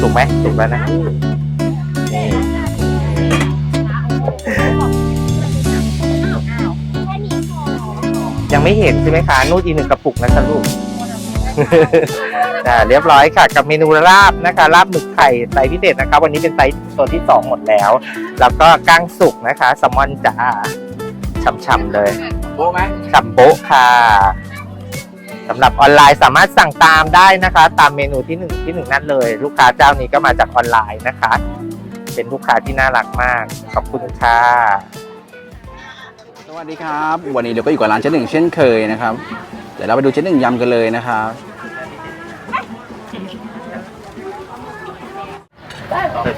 ถูกไหมถูกแล้วนะนี่ยังไม่เห็นใช่ไหมคะนู่นอีกหนึ่งกระปุกนะคะลูกอ่าเรียบร้อยค่ะ กับเมนูลาบนะคะลาบหมึกไข่ไซส์พิเศษนะคะ วันนี้เป็นไซส์ตัวที่สองหมดแล้ว แล้วก็ก้างสุกนะคะแซลมอนจ้าฉ่ำๆเลยโบ้ไหมฉ่ำโบ๊ะค่ะ สำหรับออนไลน์สามารถสั่งตามได้นะคะ ตามเมนูที่หนึ่งที่หนึ่งนั่นเลย ลูกค้าเจ้านี้ก็มาจากออนไลน์นะคะ เป็นลูกค้าที่น่ารักมาก ขอบคุณค่ะสวัสดีครับ วันนี้เดี๋ยวก็อยู่กับร้านเจ๊หนึ่งเช่นเคยนะครับ เดี๋ยวเราไปดูเจ๊หนึ่งยำกันเลยนะครับเปิด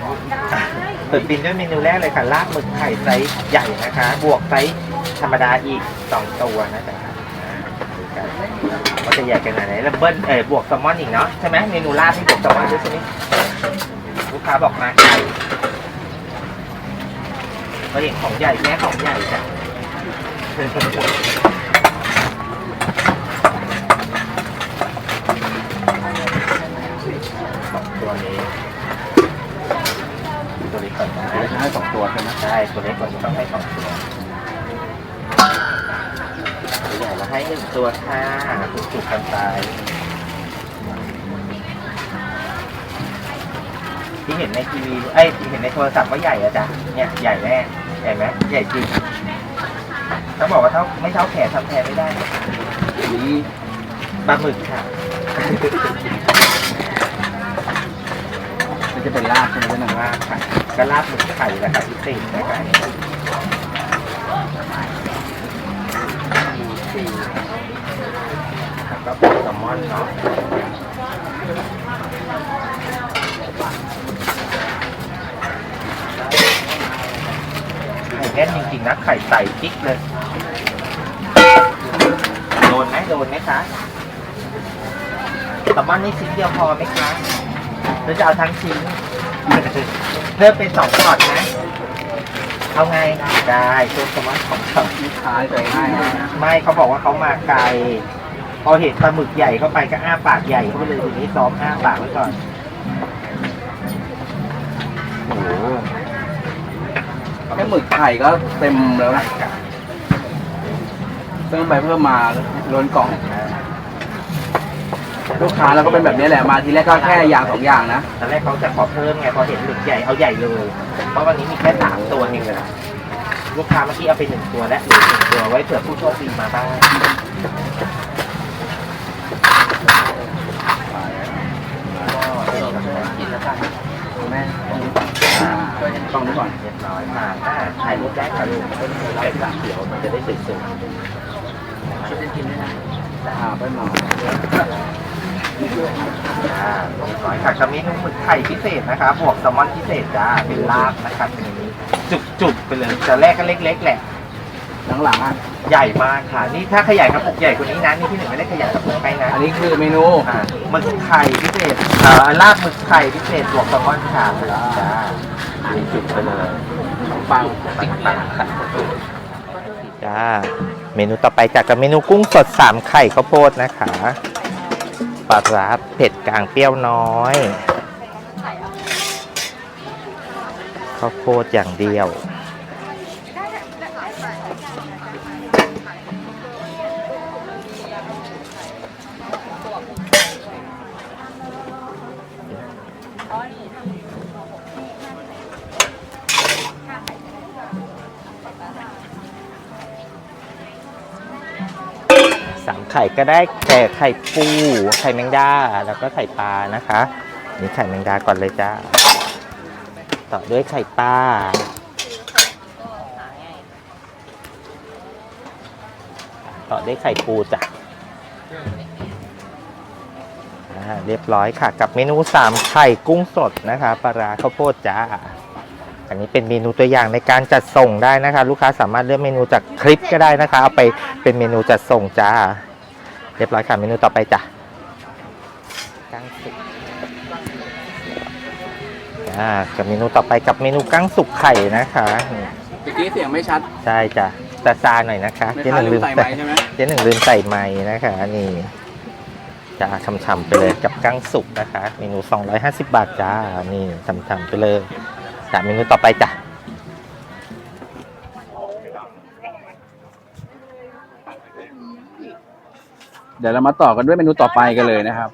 เปิดบินด้วยเมนูแรกเลยค่ะลาบหมึกไข่ไซส์ใหญ่นะคะ บวกไซส์ธรรมดาอีกสองตัวนะจ๊ะอ่าดูกัน ว่าจะใหญ่ขนาดไหนแล้วเบิ้ลเออบวกแซลมอนอีกเนาะใช่ไหมเมนูลาบที่บวกแซลมอนด้วยใช่ไหมลูกค้าบอกมาไข่เราเห็นของใหญ่แม่ของใหญ่จ้ะสองตัวนี้ตัวเล็กก่อนนะให้สองตัวใช่ไหมใช่ตัวเล็กก่อนต้องให้สองตัว ญ่แล้วให้หนึ่งตัวค่ะคุณจุกกันไปที่เห็นในทีวีไอ้ยที่เห็นในโทรศัพท์ว่าใหญ่อะจ้ะเนี่ยใหญ่แน่ใหญ่ไหมใหญ่จริงต้องบอกว่าเท่าไม่เท่าแขนทำแทนไม่ได้นะนี่ปลาหมึกค่ะมันจะเป็นลาบใช่ไหมเจ๊หนึ่งลาบค่ะก็ลาบหมึกไข่ราคาพิเศษนะคะ แล้วก็ป็นแซลมอนเนาะไข่แน่นจริงๆนะไข่ใส่จิ๊กเลย โดนไหมโดนไหมคะแซลมอนนี่ชิ้นเดียวพอไหมคะหรือจะเอาทั้งชิ้นเพิ่มเป็นสองช็อตนะ เอาไงได้ตัวสมัครของเขาลูกค้าใจง่ายนะไม่เขาบอกว่าเขามาไกลพอเห็นปลาหมึกใหญ่เข้าไปก็อ้าปากใหญ่เขาไปเลยทีนี้ซ้อมอ้าปากไว้ก่อนโอ้โหแค่หมึกไข่ก็เต็มแล้วนะเพิ่มไปเพิ่มมาล้นกล่อง ลูกค้าเราก็เป็นแบบนี้แหละมาทีแรกก็แค่อย่างสองอย่างนะตอนแรกเขาจะขอเพิ่มไงพอเห็นหมึกใหญ่เอาใหญ่เลย เพราะวันนี้มีแค่สามตัวเองเลยลูกค้าเมื่อกี้เอาไปหนึ่งตัวและเหลือหนึ่งตัวไว้เผื่อผู้โชคดีมาบ้างกินแล้วกันแม่ช่วยกันกล้องนี้ก่อนเรียบร้อยค่ะถ้าถ่ายรูปได้ค่ะลูกมันก็มีไก่สามเขียวมันจะได้สวยๆช่วยกันกินด้วยนะอ่าไปหมอ อ่าลงน้อยค่ะกับเมนูหมึกไข่พิเศษนะคะบวกแซลมอนพิเศษจ้าเป็นลาบนะครับอันนี้จุกๆไปเลยแต่แรกก็เล็ก ๆ แหละ หลังๆอะ ใหญ่มากค่ะ นี่ถ้าขยายกระปุกใหญ่กว่านี้นะนี่พี่หนึ่งไม่ได้ขยายกระปุกไปนะอันนี้คือเมนูอ่าหมึกไข่พิเศษอ่าลาบหมึกไข่พิเศษบวกแซลมอนค่ะจ้าจุกๆไปเลยปังติ๊กตังค่ะจ้าเมนูต่อไปจากกับเมนูกุ้งสดสามไข่ข้าวโพดนะคะ ปลาร้าเผ็ดกลางเปรี้ยวน้อย ข้าวโพดอย่างเดียวส ไข่ก็ได้แต่ไข่ปูไข่แมงดาแล้วก็ไข่ปลานะคะนี่ไข่แมงดาก่อนเลยจ้าต่อด้วยไข่ปลาต่อด้วยไข่ปูจ้ะอ่าเรียบร้อยค่ะ กับเมนูสามไข่กุ้งสดนะคะปลาร้าข้าวโพดจ้าอันนี้เป็นเมนูตัวอย่างในการจัดส่งได้นะคะ ลูกค้าสามารถเลือกเมนูจากคลิปก็ได้นะคะ เอาไปเป็นเมนูจัดส่งจ้า เรียบร้อยค่ะเมนูต่อไปจ้ะกั้งสุกอ่ากับเมนูต่อไปกับเมนูกั้งสุกไข่นะคะนี่เมื่อกี้เสียงไม่ชัด ใช่จ้ะแต่ซาหน่อยนะคะไม่เจ๊หค้านึ่งลืลืมมใส่ใส่ไม้ใช่ไหมเจ๊หนึ่งลืมใส่ไม้นะคะ นี่จ้าช่ำๆไปเลยกับกั้งสุกนะคะ เมนู 250 บาทจ้านี่ช่ำๆไปเลยจ้าเมนูต่อไปจ้ะ ดี๋ยวเรามาต่อกันด้วยเมนูต่อไปกันเลยนะครับ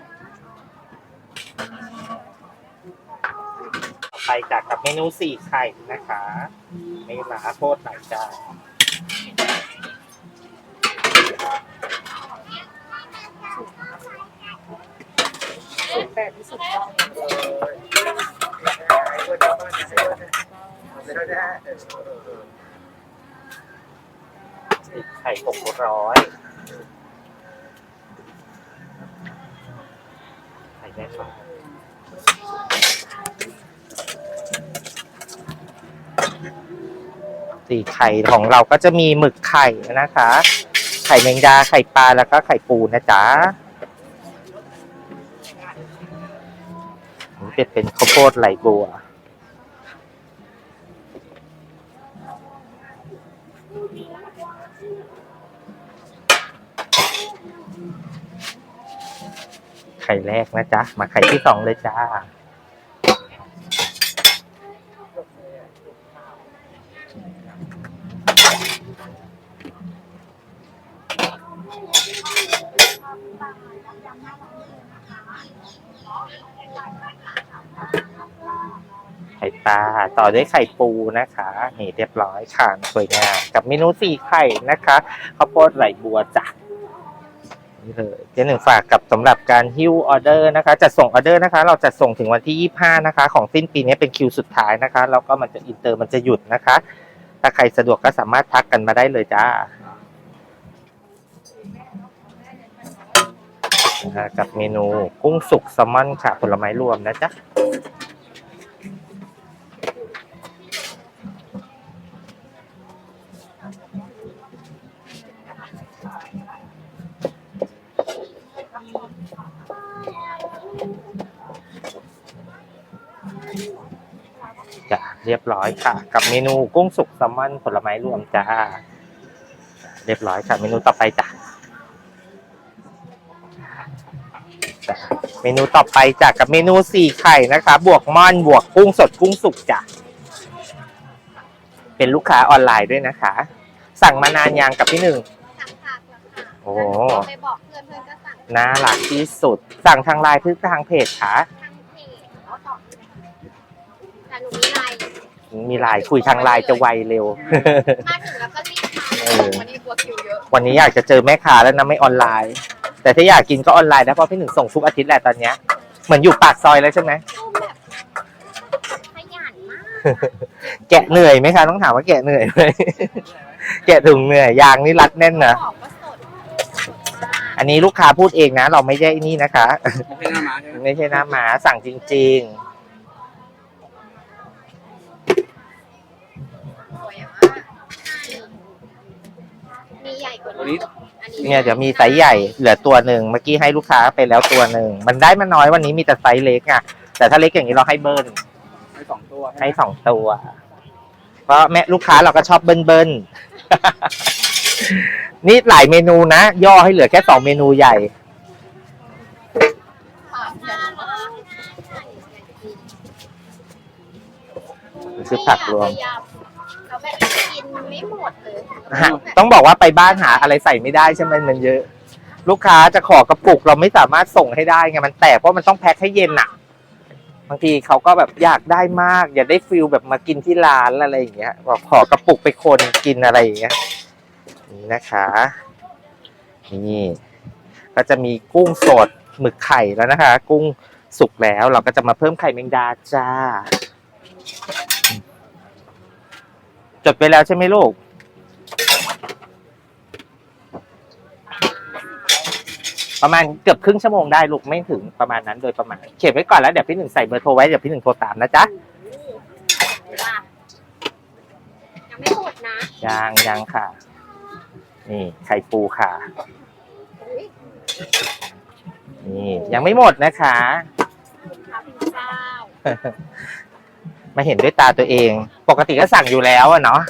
ไปจากกับเมนูสี่ไข่นะคะไม่ลาโคตรไหนจ้าสี่ไข่หกร้อย น่นมากสี่ไข่ของเราก็จะมีหมึกไข่นะคะ ไข่แมงดาไข่ปลาแล้วก็ไข่ปูนะจ๊ะอันนี่เป็นเป็นข้าวโพดไหลบัว ข่แรกนะจ๊ะ มาไข่ที่สองเลยจ้า ไข่ปลาต่อด้วยไข่ปูนะคะ นี่เรียบร้อยค่ะสวยงามกับเมนูสี่ไข่นะคะข้าวโพดไหลบัวจ้ะ นี่เลยเจ๊หนึ่งฝากกับสำหรับการฮิ้วออเดอร์นะคะจะส่งออเดอร์นะคะ เราจะส่งถึงวันที่ 25 นะคะ ของสิ้นปีนี้เป็นคิวสุดท้ายนะคะ แล้วก็มันจะอินเตอร์มันจะหยุดนะคะ ถ้าใครสะดวกก็สามารถทักกันมาได้เลยจ้ากับเมนูกุ้งสุกแซลมอนค่ะผลไม้รวมนะจ๊ะ รียบร้อยค่ะ กับเมนูกุ้งสุกแซลมอนผลไม้รวมจ้า เรียบร้อยค่ะ เมนูต่อไปจ้ะจ้ะเมนูต่อไปจ้ะกับเมนูสี่ไข่นะคะ บวกม่อนบวกกุ้งสดกุ้งสุกจ้ะเป็นลูกค้าออนไลน์ด้วยนะคะ สั่งมานานยังกับพี่หนึ่งสั่งผักแล้วค่ะโอ้แล้วไปบอกเพื่อนเพื่อนก็สั่งน่ารักที่สุด สั่งทางไลน์หรือทางเพจคะทางเพจเขาตอบแต่หนูมีไลน์ มีไลน์คุยทางไลน์จะไวเร็ว มาถึงแล้วก็รีบเอมาอ วันนี้กลัวคิวเยอะวันนี้อยากจะเจอแม่ค้าแล้วนะไม่ออนไลน์ แต่ถ้าอยากกินก็ออนไลน์นะเพราะพี่หนึ่งส่งทุกอาทิตย์แหละตอนเนี้ยเหมือนอยู่ปากซอยแล้วใช่ไหมตุ้มแบบขยันมากแกะเหนื่อยไหมคะต้องถามว่าแกะเหนื่อยไหม แกะถุงเหนื่อยยางนี่รัดแน่นนะบอกว่าสดมากอันนี้ลูกค้าพูดเองนะ เราไม่ได้นี่นะคะ ไม่ใช่หน้าม้าใช่ไหมไม่ใช่หน้าหมาสั่งจริงส ตัวนี้อันๆเนี่ยเดี๋ยวมีไซส์ใหญ่เหลือตัวหนึ่งเมื่อกี้ให้ลูกค้าไปแล้วตัวหนึ่งมันได้มาน้อยวันนี้มีแต่ไซส์เล็กอะแต่ถ้าเล็กอย่างนี้เราให้เบิ้ลให้สองตัวให้สองตัว เพราะแม่ลูกค้าเราก็ชอบเบิ้ลเบิ้ลนี่หลายเมนูนะ ย่อให้เหลือแค่สองเมนูใหญ่ค่ะน่ารักคือผักรวมเราแบบ กินไม่หมดเลยฮะต้องบอกว่าไปบ้านหาอะไรใส่ไม่ได้ใช่ไหมมันเยอะ ลูกค้าจะขอกระปุกเราไม่สามารถส่งให้ได้ไงมันแตกเพราะมันต้องแพ็คให้เย็นอะ บางทีเขาก็แบบอยากได้มาก อยากได้ฟิลแบบมากินที่ร้านอะไรอย่างเงี้ยบอกขอกระปุกไปคนกินอะไรอย่างเงี้ยนี่นะคะนี่ก็จะมีกุ้งสดหมึกไข่แล้วนะคะ กุ้งสุกแล้วเราก็จะมาเพิ่มไข่แมงดาจ้า จดไปแล้วใช่ไหมลูก ประมาณเกือบครึ่งชั่วโมงได้ลูกไม่ถึงประมาณนั้นโดยประมาณ เขียนไว้ก่อนแล้วเดี๋ยวพี่หนึ่งใส่เบอร์โทรไว้เดี๋ยวพี่หนึ่งโทรตามนะจ๊ะว่ายังไม่หมดนะยังยังค่ะ นี่ไข่ปูค่ะอุ๊ยนี่ยังไม่หมดนะคะพระพิมเจ้า มาเห็นด้วยตาตัวเอง ปกติก็สั่งอยู่แล้วอะเนาะ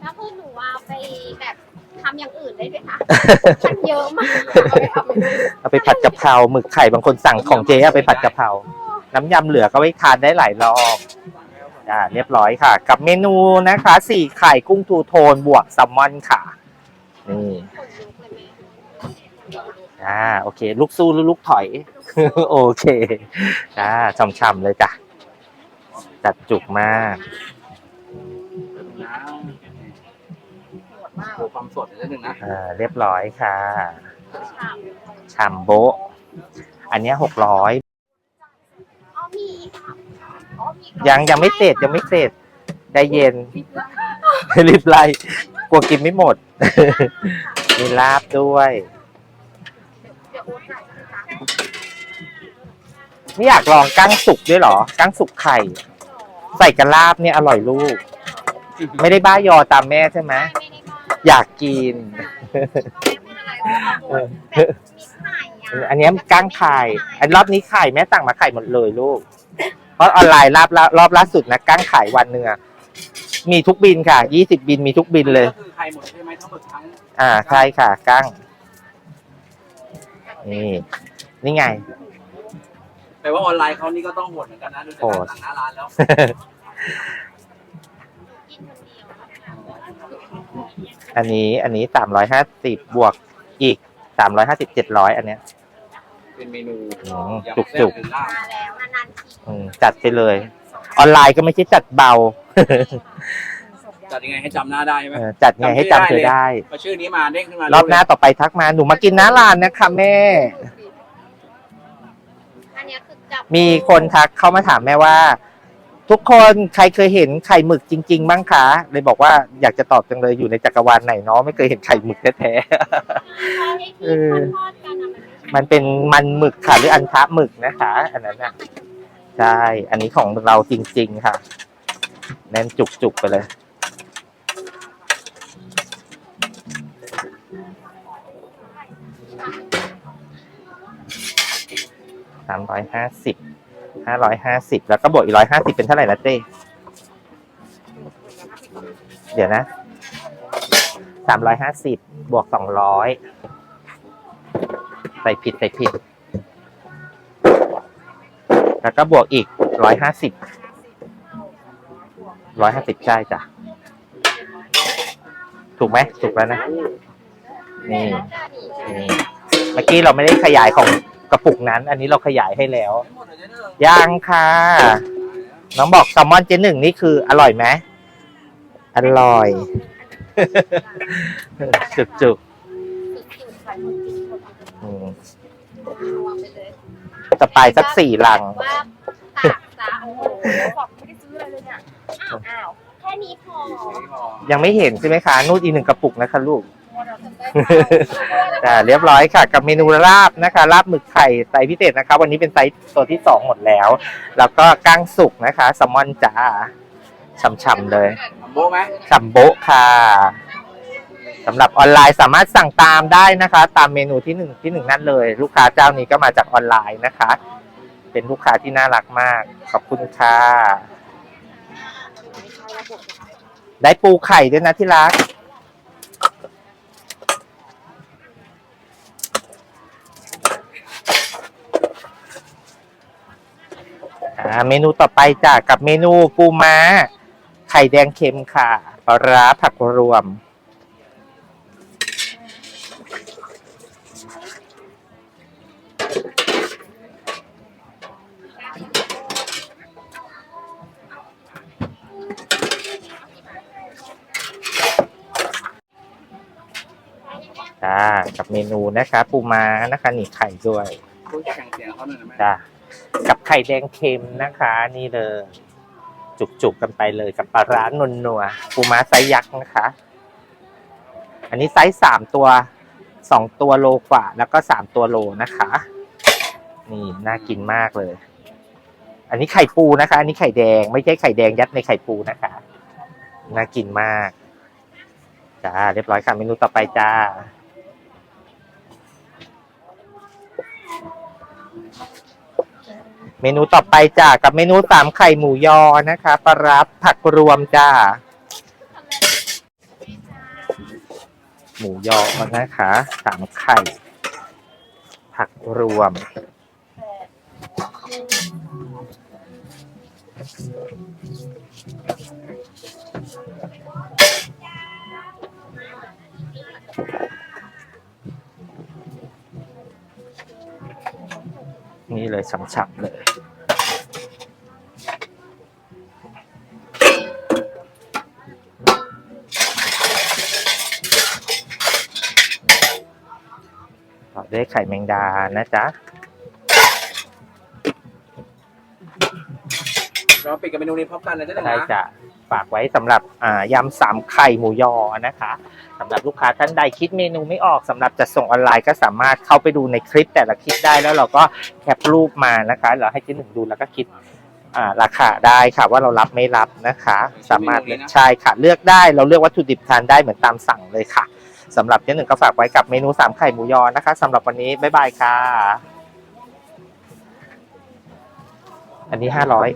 แล้วคือหนูเอาไปแบบทำอย่างอื่นได้ด้วยค่ะฉันเยอะมากเอาไปทำเมนูเอาไปผัดกะเพราหมึกไข่บางคนสั่งของเจ๊เอาไปผัดกะเพรา น้ำยำเหลือก็ไว้ทานได้หลายรอบอ่าเรียบร้อยค่ะ กับเมนูนะคะสี่ไข่กุ้งทูโทนบวกแซลมอนค่ะ นี่คนลุกเลยแม่อ่าโอเค ลูกสู้หรือลูกถอย โอเคอ่าช่ำๆเลยจ้ะ จัดจุกมากโอ้ความสดนิดนึงนะอ่าเรียบร้อยค่ะชามชามโบะอันเนี้หกร้อยอ๋อมีค่ะอ๋อมียังยังไม่เสร็จยังไม่เสร็จใจเย็น รีบไล่กลัวกินไม่หมด มีลาบด้วยเดี๋ยวโอ๊ตจ่ายให้จ้ะไม่อยากลองกั้งสุกด้วยเหรอ กั้งสุกไข่ ใส่กระลาบเนี่ยอร่อยลูก ไม่ได้บ้ายอตามแม่ใช่ไหมไม่ได้มาอยากกินไม่เป็นไรเพราะว่าแบบมีไข่อะอันเนี้ยกั้งไข่อันรอบนี้ไข่แม่สั่งมาไข่หมดเลยลูก เพราะออนไลน์รอบละรอบล่าสุดนะกั้งไข่วันหนึ่งอะมีทุกบินค่ะยี่สิบบินมีทุกบินเลยก็คือไข่หมดใช่ไหมทั้งหมดทั้ง อ่าใช่ค่ะกั้งนี่นี่ไง แปลว่าออนไลน์เขานี่ก็ต้องโหดเหมือนกันนะดูจากการสั่งหน้าร้านแล้วกินคนเดียวอันนี้อันนี้สามร้อยห้าสิบบวกอีกสามร้อยห้าสิบเจ็ดร้อยอันเนี้ย เป็นเมนูอืมยำจุกแซ่จุบกหรือลาบมาแล้วนานๆทีอืมจัดไปเลย ออนไลน์ก็ไม่ใช่จัดเบา จัดยังไงให้จำหน้าได้ไหมเออจัดไงให้จำเธอได้พอชื่อนี้มาเด้งขึ้นมารรอบหน้าต่อไปทักมาหนูมากินหน้าร้านนะคะแม่ อันเนี้ยคือจับ มีคนทักเข้ามาถามแม่ว่า ทุกคนใครเคยเห็นไข่หมึกจริงๆบ้างคะเลยบอกว่าอยากจะตอบจังเลยอยู่ในจักรวาลไหนเนาะไม่เคยเห็นไข่หมึกแท้ไอ้ที่ทอดๆกันอะๆมันเป็นมันหมึกค่ะหรืออันทะหมึกนะคะ อันนั้นน่ะใช่ อันนี้ของเราจริง ๆ ค่ะ แน่นจุกๆไปเลย สามร้อยห้าสิบห้าร้อยห้าสิบแล้วก็บวกอีกร้อยห้าสิบเป็นเท่าไหร่นะเต้เดี๋ยวนะสามร้อยห้าสิบบวกสองร้อยใส่ผิดใส่ผิด แล้วก็บวกอีกร้อยห้าสิบร้อยห้าสิบใช่จ้ะ ถูกไหมถูกแล้วนะ นี่นี่เมื่อกี้เราไม่ได้ขยายของ กระปุกนั้น อันนี้เราขยายให้แล้วหมดเลยเด้อยังค่ะน้องบอกแซลมอนเจนหนึ่งนี่คืออร่อยไหมอร่อย จุกจุกสุดๆใส่หมดกินหมดๆอืมรวมไปเลยจะไปสักสี่ลังว่าตากจ้าโอ้โหบอกไม่ได้ซื้ออะไรเลยเนี่ยอ้าวอ้าวแค่นี้พอ ยังไม่เห็นใช่ไหมคะ นู่นอีกหนึ่งกระปุกนะคะลูกเราจะได้ อ่าเรียบร้อยค่ะ กับเมนูลาบนะคะลาบหมึกไข่ไซส์พิเศษนะคะ วันนี้เป็นไซส์ตัวที่สองหมดแล้ว แล้วก็กั้งสุกนะคะแซลมอนจ้าช่ำๆเลยอัมโบไหมซัมโบะค่ะสำหรับออนไลน์สามารถสั่งตามได้นะคะ ตามเมนูที่หนึ่งที่หนึ่งนั่นเลย ลูกค้าเจ้านี้ก็มาจากออนไลน์นะคะ เป็นลูกค้าที่น่ารักมาก ขอบคุณค่ะได้ปูไข่ด้วยนะที่รักาเมนูต่อไปจ้ะกับเมนูปูม้า ไข่แดงเค็มค่ะปลาร้าผักรวม จ้ากับเมนูนะคะ ปูม้านะคะนี่ไข่ด้วยคุณแข่งเสียงเขาหน่อยนะแม่จ้า กับไข่แดงเค็มนะคะ นี่เลย จุกๆกันไปเลยกับปลาร้านนนัวๆปูม้าไซส์ยักษ์นะคะ อันนี้ไซส์สามตัวสองตัวโลกว่า แล้วก็สามตัวโลนะคะ นี่น่ากินมากเลย อันนี้ไข่ปูนะคะ อันนี้ไข่แดงไม่ใช่ไข่แดงยัดในไข่ปูนะคะ น่ากินมากจ้าเรียบร้อยค่ะเมนูต่อไปจ้า เมนูต่อไปจ้ากับเมนูสามไข่หมูยอนะคะปลาร้าผักรวมจ้า หมูยอนะคะสามไข่ ผักรวม นี่เลยฉ่ำๆเลย ด้วยไข่แมงดานะจ๊ะเราปิดกับเมนูนี้พร้อมกันนะเจ๊หนึ่งใช่นะจะฝากไว้สำหรับอ่ายำสามไข่หมูยอนะคะสำหรับลูกค้าท่านใดคิดเมนูไม่ออกสำหรับจะส่งออนไลน์ก็สามารถเข้าไปดูในคลิปแต่ละคลิปได้แล้วเราก็แคปรูปมานะคะเราให้เจ๊หนึ่งดูแล้วก็คิดอ่าราคาได้ค่ะว่าเรารับไม่รับนะคะ สามารถใช่ค่ะเลือกได้เราเลือกวัตถุดิบทานได้เหมือนตามสั่งเลยค่ะ สำหรับเจ๊หนึ่งก็ฝากไว้กับเมนูสามไข่หมูยอนะคะสำหรับวันนี้บ๊ายบายค่ะ อันนี้ห้าร้อย